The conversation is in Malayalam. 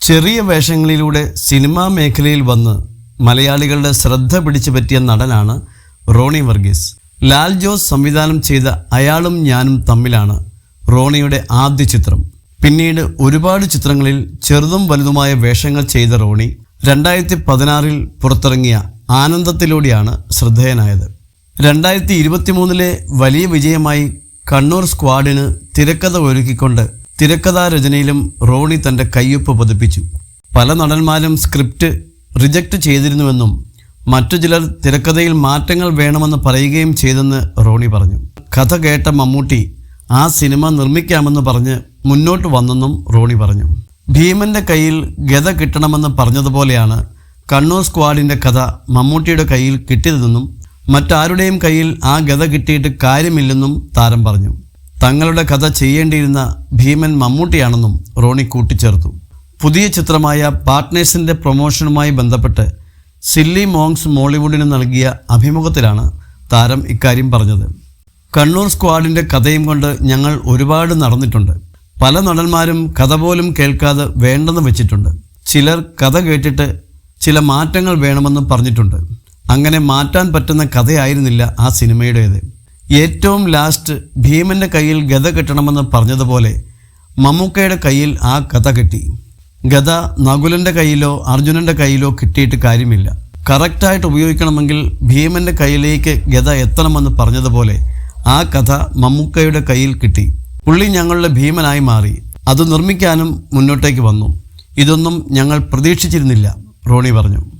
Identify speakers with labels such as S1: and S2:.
S1: ചെറിയ വേഷങ്ങളിലൂടെ സിനിമാ മേഖലയിൽ വന്ന് മലയാളികളുടെ ശ്രദ്ധ പിടിച്ചു പറ്റിയ നടനാണ് റോണി വർഗീസ്. ലാൽ ജോസ് സംവിധാനം ചെയ്ത അയാളും ഞാനും തമ്മിലാണ് റോണിയുടെ ആദ്യ ചിത്രം. പിന്നീട് ഒരുപാട് ചിത്രങ്ങളിൽ ചെറുതും വലുതുമായ വേഷങ്ങൾ ചെയ്ത റോണി രണ്ടായിരത്തി പതിനാറിൽ പുറത്തിറങ്ങിയ ആനന്ദത്തിലൂടെയാണ് ശ്രദ്ധേയനായത്. രണ്ടായിരത്തി ഇരുപത്തിമൂന്നിലെ വലിയ വിജയമായി കണ്ണൂർ സ്ക്വാഡിന് തിരക്കഥ ഒരുക്കിക്കൊണ്ട് തിരക്കഥാ രചനയിലും റോണി തന്റെ കയ്യൊപ്പ് പതിപ്പിച്ചു. പല നടന്മാരും സ്ക്രിപ്റ്റ് റിജക്റ്റ് ചെയ്തിരുന്നുവെന്നും മറ്റു ചിലർ തിരക്കഥയിൽ മാറ്റങ്ങൾ വേണമെന്ന് പറയുകയും ചെയ്തെന്ന് റോണി പറഞ്ഞു. കഥ കേട്ട മമ്മൂട്ടി ആ സിനിമ നിർമ്മിക്കാമെന്ന് പറഞ്ഞ് മുന്നോട്ട് വന്നെന്നും റോണി പറഞ്ഞു. ഭീമന്റെ കയ്യിൽ ഗത കിട്ടണമെന്ന് പറഞ്ഞതുപോലെയാണ് കണ്ണൂർ സ്ക്വാഡിന്റെ കഥ മമ്മൂട്ടിയുടെ കയ്യിൽ കിട്ടിയതെന്നും മറ്റാരുടെയും കയ്യിൽ ആ ഗത കിട്ടിയിട്ട് കാര്യമില്ലെന്നും താരം പറഞ്ഞു. തങ്ങളുടെ കഥ ചെയ്യേണ്ടിയിരുന്ന ഭീമൻ മമ്മൂട്ടിയാണെന്നും റോണി കൂട്ടിച്ചേർത്തു. പുതിയ ചിത്രമായ പാർട്ട്നേഴ്സിന്റെ പ്രൊമോഷനുമായി ബന്ധപ്പെട്ട് സില്ലി മോങ്സ് മോളിവുഡിന് നൽകിയ അഭിമുഖത്തിലാണ് താരം ഇക്കാര്യം പറഞ്ഞത്. കണ്ണൂർ സ്ക്വാഡിന്റെ കഥയും കൊണ്ട് ഞങ്ങൾ ഒരുപാട് നടന്നിട്ടുണ്ട്. പല നടന്മാരും കഥ പോലും കേൾക്കാതെ വേണ്ടെന്ന് വെച്ചിട്ടുണ്ട്. ചിലർ കഥ കേട്ടിട്ട് ചില മാറ്റങ്ങൾ വേണമെന്ന് പറഞ്ഞിട്ടുണ്ട്. അങ്ങനെ മാറ്റാൻ പറ്റുന്ന കഥയായിരുന്നില്ല ആ സിനിമയുടേത്. ഏറ്റവും ലാസ്റ്റ് ഭീമന്റെ കയ്യിൽ ഗത കിട്ടണമെന്ന് പറഞ്ഞതുപോലെ മമ്മൂക്കയുടെ കയ്യിൽ ആ കഥ കിട്ടി. ഗത നകുലന്റെ കയ്യിലോ അർജുനന്റെ കയ്യിലോ കിട്ടിയിട്ട് കാര്യമില്ല. കറക്റ്റായിട്ട് ഉപയോഗിക്കണമെങ്കിൽ ഭീമന്റെ കയ്യിലേക്ക് ഗത എത്തണമെന്ന് പറഞ്ഞതുപോലെ ആ കഥ മമ്മൂക്കയുടെ കയ്യിൽ കിട്ടി. പുള്ളി ഞങ്ങളുടെ ഭീമനായി മാറി. അത് നിർമ്മിക്കാനും മുന്നോട്ടേക്ക് വന്നു. ഇതൊന്നും ഞങ്ങൾ പ്രതീക്ഷിച്ചിരുന്നില്ല റോണി പറഞ്ഞു.